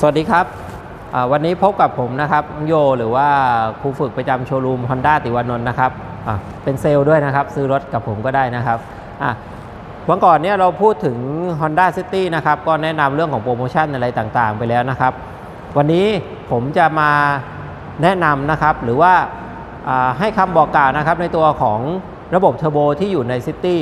สวัสดีครับวันนี้พบกับผมนะครับโยหรือว่าครูฝึกประจำโชว์รูม Honda ติวานนท์นะครับเป็นเซลล์ด้วยนะครับ ซื้อรถกับผมก็ได้นะครับวันก่อนเนี่ยเราพูดถึง Honda City นะครับก็แนะนำเรื่องของโปรโมชั่นอะไรต่างๆ ไปแล้วนะครับ วันนี้ผมจะมาแนะนำนะครับหรือว่าอ่าให้คำบอกกล่าวนะครับในตัวของระบบเทอร์โบที่อยู่ใน City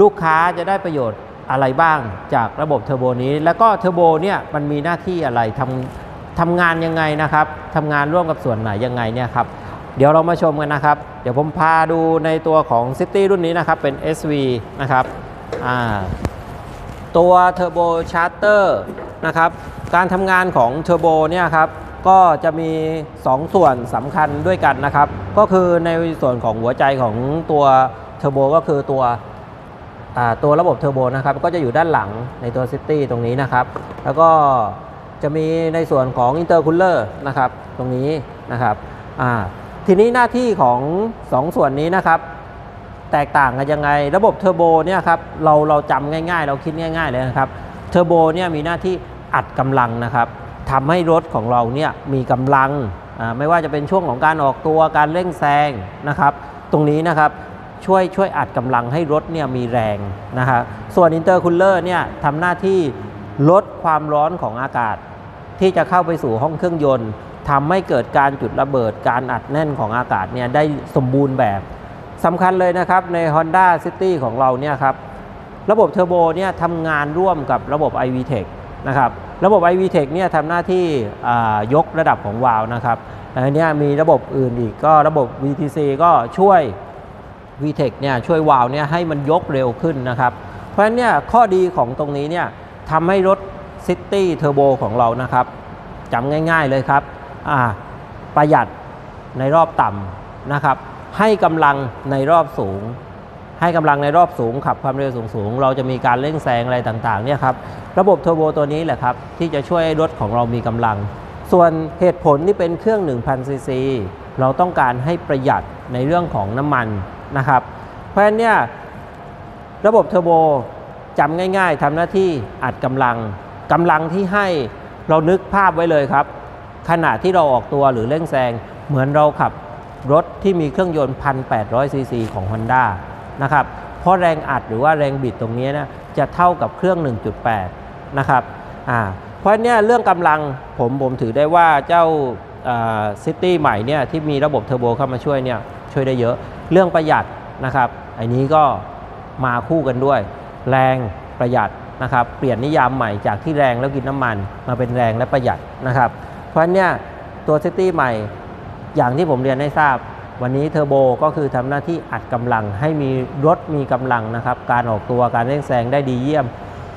ลูกค้าจะได้ประโยชน์ อะไรบ้างจากระบบเทอร์โบนี้ แล้วก็เทอร์โบเนี่ยมันมีหน้าที่อะไรทำทำงานยังไงนะครับทำงานร่วมกับส่วนไหนยังไงเนี่ยครับเดี๋ยวเรามาชมกันนะครับ เดี๋ยวผมพาดูในตัวของ City รุ่นนี้นะครับ เป็น SV นะครับตัวเทอร์โบชาร์เตอร์นะครับ การทำงานของเทอร์โบเนี่ยครับ ก็จะมี 2 ส่วนสำคัญด้วยกันนะครับ ก็คือในส่วนของหัวใจของตัวเทอร์โบก็คือตัว ตัวระบบเทอร์โบนะครับก็จะอยู่ด้านหลังในตัวซิตี้ตรงนี้นะครับ แล้วก็จะมีในส่วนของอินเตอร์คูลเลอร์นะครับตรงนี้นะครับทีนี้หน้าที่ของ 2 ส่วนนี้นะครับ แตกต่างกันยังไงระบบเทอร์โบเนี่ยครับเราเราจำง่ายๆ เราคิดง่าย ๆ เลยนะครับเทอร์โบเนี่ยมีหน้าที่อัดกำลังนะครับทำให้รถของเราเนี่ยมีกำลังไม่ว่าจะเป็นช่วงของการออกตัวการเร่งแซงนะครับ ตรงนี้นะครับ ช่วยช่วยอัดกำลังให้รถเนี่ยมีแรงนะครับส่วนอินเตอร์คูลเลอร์เนี่ยทำหน้าที่ลดความร้อนของอากาศ ที่จะเข้าไปสู่ห้องเครื่องยนต์ทำให้เกิดการจุดระเบิดการอัดแน่นของอากาศเนี่ยได้สมบูรณ์แบบสำคัญเลยนะครับใน Honda City ของเราเนี่ยครับระบบเทอร์โบเนี่ยทำงานร่วมกับระบบ iVTEC นะครับระบบ iVTEC เนี่ยทำหน้าที่ยกระดับของวาล์วนะครับแล้วเนี่ยมีระบบอื่นอีกก็ระบบ VTC ก็ช่วย VTEC เนี่ยช่วยวาล์วเนี่ยให้มันยกเร็วขึ้นนะครับ เพราะฉะนั้นเนี่ยข้อดีของตรงนี้เนี่ยทำให้รถ City Turbo ของเรานะครับจำง่ายๆเลยครับอ่าประหยัดในรอบต่ำนะครับ ให้กำลังในรอบสูง ให้กำลังในรอบสูงขับความเร็วสูงๆ เราจะมีการเร่งแซงอะไรต่างๆเนี่ยครับระบบเทอร์โบตัวนี้แหละครับที่จะช่วยให้รถของเรามีกำลัง ส่วนเหตุผลที่เป็นเครื่อง 1,000ซีซีเราต้องการให้ประหยัดในเรื่องของน้ำมัน นะครับ เพราะฉะนั้นเนี่ยระบบเทอร์โบจำง่ายๆทำหน้าที่อัดกำลังกำลังที่ให้เรานึกภาพไว้เลยครับ ขณะที่เราออกตัวหรือเร่งแซงเหมือนเราขับรถที่มีเครื่องยนต์ 1,800ซีซีของ Honda นะครับ เพราะแรงอัดหรือว่าแรงบิดตรงนี้นะจะเท่ากับเครื่อง 1.8 นะครับอ่าเพราะเนี่ยเรื่องกำลังผมผมถือได้ว่าเจ้าซิตี้ใหม่เนี่ยที่มีระบบเทอร์โบเข้ามาช่วยเนี่ยช่วยได้เยอะ เรื่องประหยัดนะครับอันนี้ก็มาคู่กันด้วย แรงประหยัดนะครับ เปลี่ยนนิยามใหม่จากที่แรงแล้วกินน้ำมัน มาเป็นแรงและประหยัดนะครับ เพราะฉะนั้นเนี่ยตัวซิตี้ใหม่อย่างที่ผมเรียนให้ทราบ วันนี้เทอร์โบก็คือทำหน้าที่อัดกำลังให้มีรถมีกำลังนะครับ การออกตัวการเร่งแซงได้ดีเยี่ยม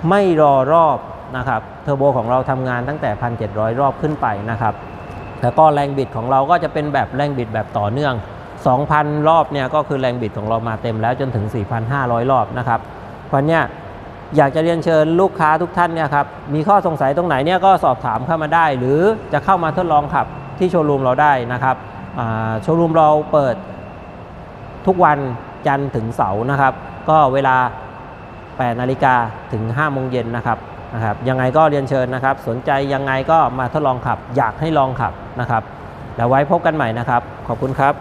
ไม่รอรอบนะครับเทอร์โบของเราทำงานตั้งแต่ 1,700 รอบขึ้นไปนะครับแล้วก็แรงบิดของเราก็จะเป็นแบบแรงบิดแบบต่อเนื่อง 2,000 รอบเนี่ยก็คือแรงบิดของเรามาเต็มแล้วจนถึง 4,500 รอบนะครับเพราะเนี่ยอยากจะเรียนเชิญลูกค้าทุกท่านเนี่ยครับมีข้อสงสัยตรงไหนเนี่ยก็สอบถามเข้ามาได้ หรือจะเข้ามาทดลองขับที่โชว์รูมเราได้นะครับโชว์รูมเราเปิดทุกวันจันทร์ถึงเสาร์นะครับ ก็เวลา 8 นาฬิกาถึง 5 โมงเย็นนะครับนะครับยังไงก็เรียนเชิญนะครับ สนใจยังไงก็มาทดลองขับ อยากให้ลองขับนะครับ แล้วไว้พบกันใหม่นะครับ ขอบคุณครับ